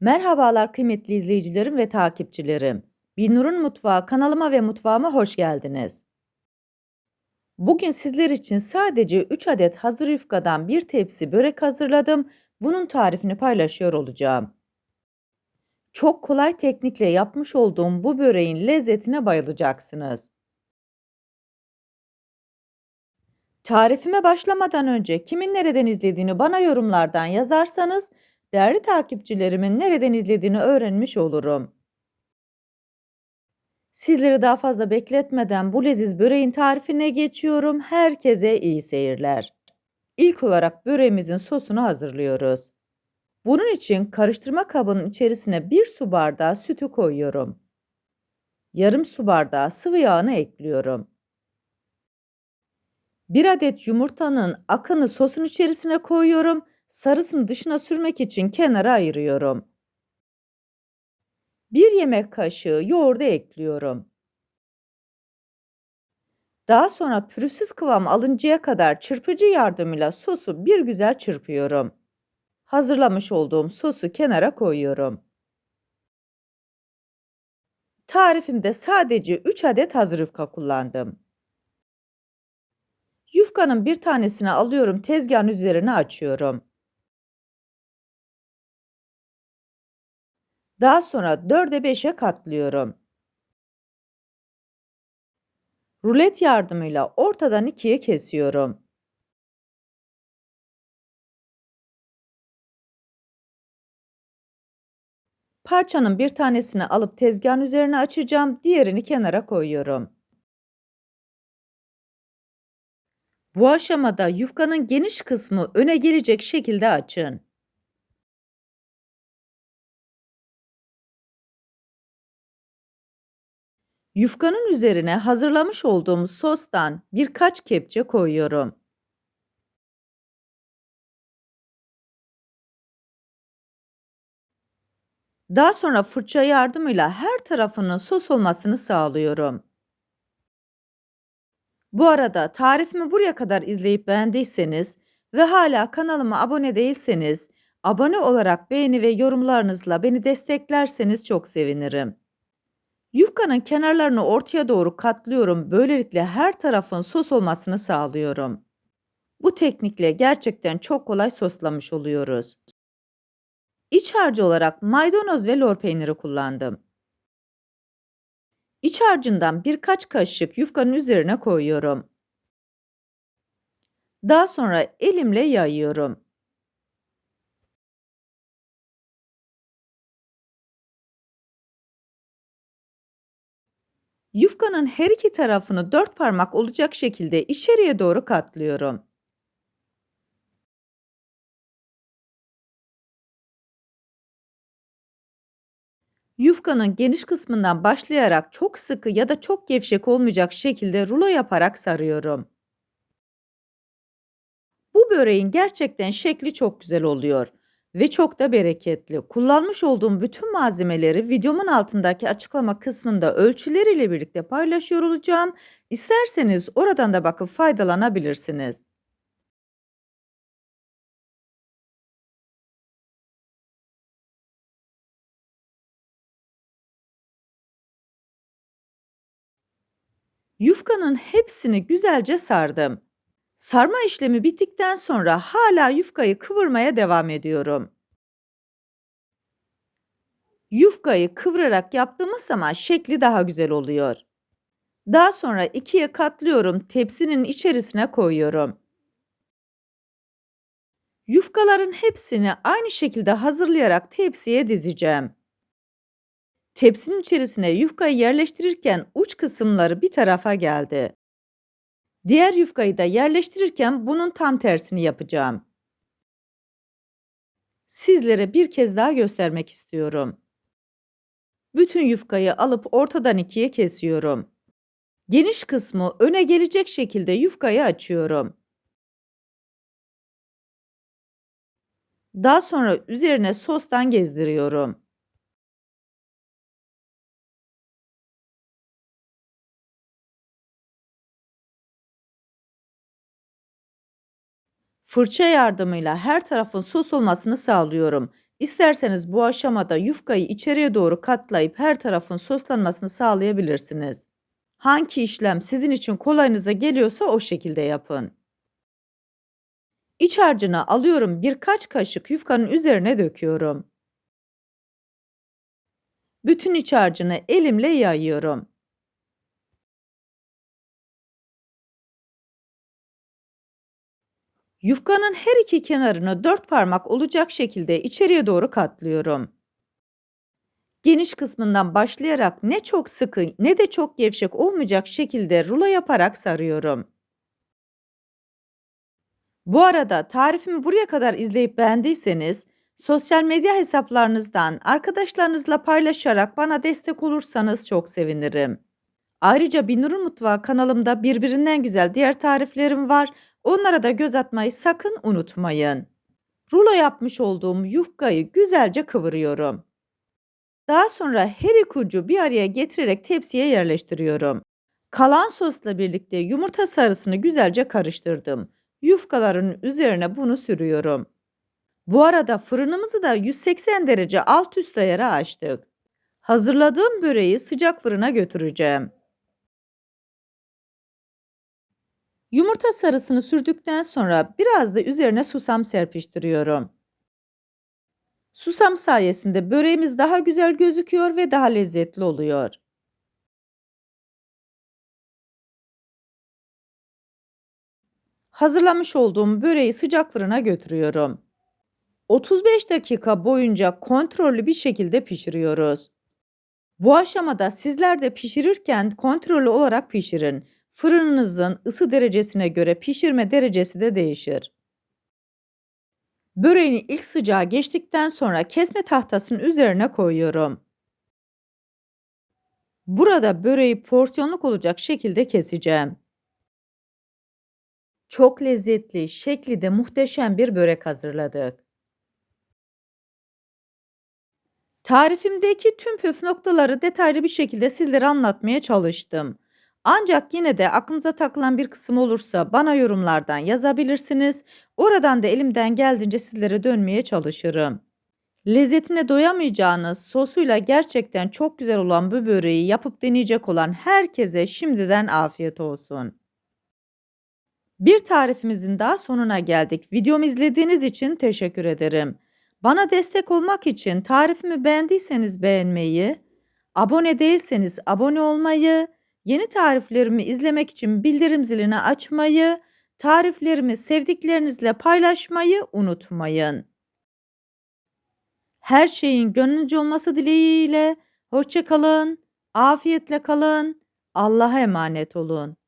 Merhabalar kıymetli izleyicilerim ve takipçilerim. Binur'un Mutfağı kanalıma ve mutfağıma hoş geldiniz. Bugün sizler için sadece 3 adet hazır yufkadan bir tepsi börek hazırladım. Bunun tarifini paylaşıyor olacağım. Çok kolay teknikle yapmış olduğum bu böreğin lezzetine bayılacaksınız. Tarifime başlamadan önce kimin nereden izlediğini bana yorumlardan yazarsanız değerli takipçilerimin nereden izlediğini öğrenmiş olurum. Sizleri daha fazla bekletmeden bu leziz böreğin tarifine geçiyorum. Herkese iyi seyirler. İlk olarak böreğimizin sosunu hazırlıyoruz. Bunun için karıştırma kabının içerisine 1 su bardağı sütü koyuyorum. Yarım su bardağı sıvı yağını ekliyorum. 1 adet yumurtanın akını sosun içerisine koyuyorum. Sarısını dışına sürmek için kenara ayırıyorum. 1 yemek kaşığı yoğurdu ekliyorum. Daha sonra pürüzsüz kıvam alıncaya kadar çırpıcı yardımıyla sosu bir güzel çırpıyorum. Hazırlamış olduğum sosu kenara koyuyorum. Tarifimde sadece 3 adet hazır yufka kullandım. Yufkanın bir tanesini alıyorum tezgahın üzerine açıyorum. Daha sonra 4'e 5'e katlıyorum. Rulet yardımıyla ortadan ikiye kesiyorum. Parçanın bir tanesini alıp tezgahın üzerine açacağım, diğerini kenara koyuyorum. Bu aşamada yufkanın geniş kısmı öne gelecek şekilde açın. Yufkanın üzerine hazırlamış olduğum sostan birkaç kepçe koyuyorum. Daha sonra fırça yardımıyla her tarafının sos olmasını sağlıyorum. Bu arada tarifimi buraya kadar izleyip beğendiyseniz ve hala kanalıma abone değilseniz, abone olarak beğeni ve yorumlarınızla beni desteklerseniz çok sevinirim. Yufkanın kenarlarını ortaya doğru katlıyorum. Böylelikle her tarafın sos olmasını sağlıyorum. Bu teknikle gerçekten çok kolay soslamış oluyoruz. İç harcı olarak maydanoz ve lor peyniri kullandım. İç harcından birkaç kaşık yufkanın üzerine koyuyorum. Daha sonra elimle yayıyorum. Yufkanın her iki tarafını dört parmak olacak şekilde içeriye doğru katlıyorum. Yufkanın geniş kısmından başlayarak çok sıkı ya da çok gevşek olmayacak şekilde rulo yaparak sarıyorum. Bu böreğin gerçekten şekli çok güzel oluyor ve çok da bereketli. Kullanmış olduğum bütün malzemeleri videomun altındaki açıklama kısmında ölçüleriyle birlikte paylaşıyor olacağım. İsterseniz oradan da bakıp faydalanabilirsiniz. Yufkanın hepsini güzelce sardım. Sarma işlemi bittikten sonra hala yufkayı kıvırmaya devam ediyorum. Yufkayı kıvırarak yaptığımız zaman şekli daha güzel oluyor. Daha sonra ikiye katlıyorum, tepsinin içerisine koyuyorum. Yufkaların hepsini aynı şekilde hazırlayarak tepsiye dizeceğim. Tepsinin içerisine yufkayı yerleştirirken uç kısımları bir tarafa geldi. Diğer yufkayı da yerleştirirken bunun tam tersini yapacağım. Sizlere bir kez daha göstermek istiyorum. Bütün yufkayı alıp ortadan ikiye kesiyorum. Geniş kısmı öne gelecek şekilde yufkayı açıyorum. Daha sonra üzerine sostan gezdiriyorum. Fırça yardımıyla her tarafın sos olmasını sağlıyorum. İsterseniz bu aşamada yufkayı içeriye doğru katlayıp her tarafın soslanmasını sağlayabilirsiniz. Hangi işlem sizin için kolayınıza geliyorsa o şekilde yapın. İç harcını alıyorum birkaç kaşık yufkanın üzerine döküyorum. Bütün iç harcını elimle yayıyorum. Yufkanın her iki kenarını dört parmak olacak şekilde içeriye doğru katlıyorum. Geniş kısmından başlayarak ne çok sıkı ne de çok gevşek olmayacak şekilde rulo yaparak sarıyorum. Bu arada tarifimi buraya kadar izleyip beğendiyseniz sosyal medya hesaplarınızdan arkadaşlarınızla paylaşarak bana destek olursanız çok sevinirim. Ayrıca Binur'un Mutfağı kanalımda birbirinden güzel diğer tariflerim var. Onlara da göz atmayı sakın unutmayın. Rulo yapmış olduğum yufkayı güzelce kıvırıyorum. Daha sonra her iki ucu bir araya getirerek tepsiye yerleştiriyorum. Kalan sosla birlikte yumurta sarısını güzelce karıştırdım. Yufkaların üzerine bunu sürüyorum. Bu arada fırınımızı da 180 derece alt üst ayara açtık. Hazırladığım böreği sıcak fırına götüreceğim. Yumurta sarısını sürdükten sonra biraz da üzerine susam serpiştiriyorum. Susam sayesinde böreğimiz daha güzel gözüküyor ve daha lezzetli oluyor. Hazırlamış olduğum böreği sıcak fırına götürüyorum. 35 dakika boyunca kontrollü bir şekilde pişiriyoruz. Bu aşamada sizler de pişirirken kontrollü olarak pişirin. Fırınınızın ısı derecesine göre pişirme derecesi de değişir. Böreğin ilk sıcağı geçtikten sonra kesme tahtasının üzerine koyuyorum. Burada böreği porsiyonluk olacak şekilde keseceğim. Çok lezzetli, şekli de muhteşem bir börek hazırladık. Tarifimdeki tüm püf noktaları detaylı bir şekilde sizlere anlatmaya çalıştım. Ancak yine de aklınıza takılan bir kısım olursa bana yorumlardan yazabilirsiniz. Oradan da elimden geldiğince sizlere dönmeye çalışırım. Lezzetine doyamayacağınız sosuyla gerçekten çok güzel olan bu böreği yapıp deneyecek olan herkese şimdiden afiyet olsun. Bir tarifimizin daha sonuna geldik. Videomu izlediğiniz için teşekkür ederim. Bana destek olmak için tarifimi beğendiyseniz beğenmeyi, abone değilseniz abone olmayı, yeni tariflerimi izlemek için bildirim zilini açmayı, tariflerimi sevdiklerinizle paylaşmayı unutmayın. Her şeyin gönlünce olması dileğiyle hoşça kalın, afiyetle kalın, Allah'a emanet olun.